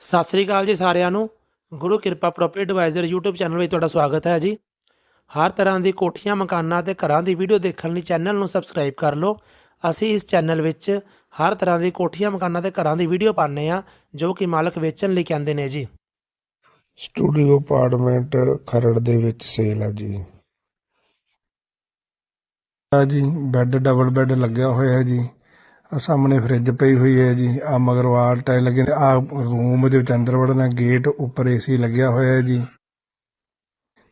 ਸਤਿ ਸ੍ਰੀ ਅਕਾਲ ਜੀ ਸਾਰਿਆਂ ਨੂੰ। ਗੁਰੂ ਕਿਰਪਾ ਪ੍ਰੋਪਰਟੀ ਐਡਵਾਈਜ਼ਰ YouTube ਚੈਨਲ ਵਿੱਚ ਤੁਹਾਡਾ ਸਵਾਗਤ ਹੈ ਜੀ। ਹਰ ਤਰ੍ਹਾਂ ਦੀ ਕੋਠੀਆਂ, ਮਕਾਨਾਂ ਤੇ ਘਰਾਂ ਦੀ ਵੀਡੀਓ ਦੇਖਣ ਲਈ ਚੈਨਲ ਨੂੰ ਸਬਸਕ੍ਰਾਈਬ ਕਰ ਲਓ। ਅਸੀਂ ਇਸ ਚੈਨਲ ਵਿੱਚ ਹਰ ਤਰ੍ਹਾਂ ਦੀ ਕੋਠੀਆਂ, ਮਕਾਨਾਂ ਤੇ ਘਰਾਂ ਦੀ ਵੀਡੀਓ ਪਾਉਂਦੇ ਆ ਜੋ ਕਿ ਮਾਲਕ ਵੇਚਣ ਲਈ ਕਹਿੰਦੇ ਨੇ ਜੀ। ਸਟੂਡੀਓ ਅਪਾਰਟਮੈਂਟ ਖਰੜ ਦੇ ਵਿੱਚ ਸੇਲ ਆ ਜੀ। ਆ ਜੀ ਬੈੱਡ ਡਬਲ ਬੈੱਡ ਲੱਗਿਆ ਹੋਇਆ ਹੈ ਜੀ। ਆ ਸਾਹਮਣੇ ਫ੍ਰਿਜ ਪਈ ਹੋਈ ਹੈ ਜੀ। ਆ ਮਗਰਵਾਲ ਟਾਇਲ ਲੱਗੇ ਨੇ। ਆ ਰੂਮ ਦੇ ਵਿੱਚ ਅੰਦਰ ਵੜਨਾ ਗੇਟ ਉੱਪਰ ਏਸੀ ਲੱਗਿਆ ਹੋਇਆ ਹੈ ਜੀ।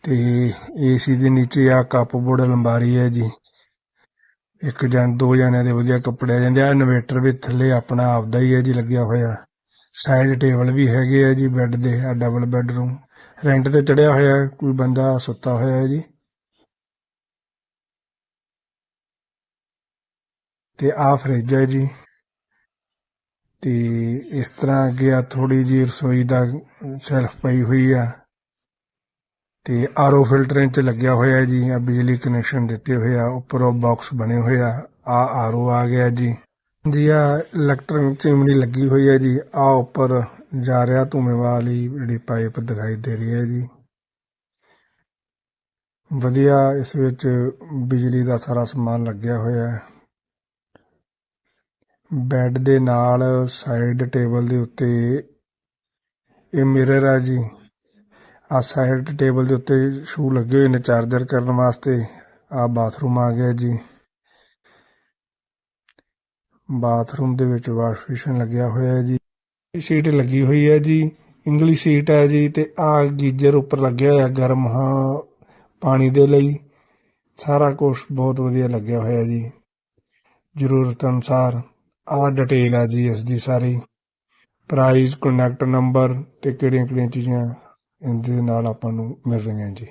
ਤੇ ਏਸੀ ਦੇ ਨੀਚੇ ਆ ਕੱਪਬੋਰਡ ਲੰਬਾਰੀ ਹੈ ਜੀ। ਇੱਕ ਜਣ ਦੋ ਜਣਿਆਂ ਦੇ ਵਧੀਆ ਕੱਪੜੇ ਆ ਜਾਂਦੇ ਆ। ਇਨਵੇਟਰ ਵੀ ਥੱਲੇ ਆਪਣਾ ਆਪਦਾ ਹੀ ਹੈ ਜੀ, ਲੱਗਿਆ ਹੋਇਆ। ਸਾਈਡ ਟੇਬਲ ਵੀ ਹੈਗੇ ਆ ਜੀ, ਬੈੱਡ ਦੇ ਆ ਡਬਲ ਬੈੱਡਰੂਮ। ਰੈਂਟ ਤੇ ਚੜਿਆ ਹੋਇਆ ਕੋਈ ਬੰਦਾ ਸੁੱਤਾ ਹੋਇਆ ਹੈ ਜੀ। ਤੇ ਆ ਫਰਿੱਜ ਹੈ ਜੀ। ਤੇ ਇਸ ਤਰ੍ਹਾਂ ਅੱਗੇ ਆ ਥੋੜੀ ਜੀ ਰਸੋਈ ਦਾ ਸ਼ੈਲਫ ਪਈ ਹੋਈ ਆ। ਤੇ ਆਰਓ ਫਿਲਟਰਾਂ ਚ ਲੱਗਿਆ ਹੋਇਆ ਹੈ ਜੀ, ਆ ਬਿਜਲੀ ਕਨੈਕਸ਼ਨ ਦਿੱਤੇ ਹੋਏ ਆ, ਉੱਪਰੋਂ ਬਾਕਸ ਬਣੇ ਹੋਏ ਆ ਆ ਆਰਓ ਆ ਗਿਆ ਜੀ। ਜੀ ਆ ਇਲੈਕਟ੍ਰਿਕ ਚਿਮਨੀ ਲੱਗੀ ਹੋਈ ਹੈ ਜੀ, ਆ ਉੱਪਰ ਜਾ ਰਿਹਾ ਧੂਮੇ ਵਾਲੀ ਜਿਹੜੀ ਪਾਈਪ ਦਿਖਾਈ ਦੇ ਰਹੀ ਹੈ ਜੀ। ਵਧੀਆ ਇਸ ਵਿੱਚ ਬਿਜਲੀ ਦਾ ਸਾਰਾ ਸਮਾਨ ਲੱਗਿਆ ਹੋਇਆ। ਹੈ ਬੈੱਡ ਦੇ ਨਾਲ ਸਾਈਡ ਟੇਬਲ ਦੇ ਉੱਤੇ ਇਹ ਮਿਰਰ ਆ ਜੀ। ਆ ਸਾਈਡ ਟੇਬਲ ਦੇ ਉੱਤੇ ਸ਼ੂ ਲੱਗੇ ਹੋਏ ਨੇ ਚਾਰਜਰ ਕਰਨ ਵਾਸਤੇ। ਆ ਬਾਥਰੂਮ ਆ ਗਿਆ ਜੀ। ਬਾਥਰੂਮ ਦੇ ਵਿੱਚ ਵਾਸ਼ ਬੇਸਿਨ ਲੱਗਿਆ ਹੋਇਆ ਹੈ ਜੀ। ਸੀਟ ਲੱਗੀ ਹੋਈ ਹੈ ਜੀ। ਇੰਗਲਿਸ਼ ਸੀਟ ਹੈ ਜੀ ਤੇ ਆ ਗੀਜ਼ਰ ਉੱਪਰ ਲੱਗਿਆ ਹੋਇਆ ਗਰਮ ਹਾਂ ਪਾਣੀ ਦੇ ਲਈ। ਸਾਰਾ ਕੁਝ ਬਹੁਤ ਵਧੀਆ ਲੱਗਿਆ ਹੋਇਆ ਜੀ। ਜ਼ਰੂਰਤ ਅਨੁਸਾਰ ਆਹ ਡਿਟੇਲ ਆ ਜੀ ਇਸ ਦੀ ਸਾਰੀ। ਪ੍ਰਾਈਸ ਕੰਟੈਕਟ ਨੰਬਰ ਤੇ ਕਿਹੜੀਆਂ ਕਿਹੜੀਆਂ ਚੀਜ਼ਾਂ ਇਹਦੇ ਨਾਲ ਆਪਾਂ ਨੂੰ ਮਿਲ ਰਹੀਆਂ ਜੀ।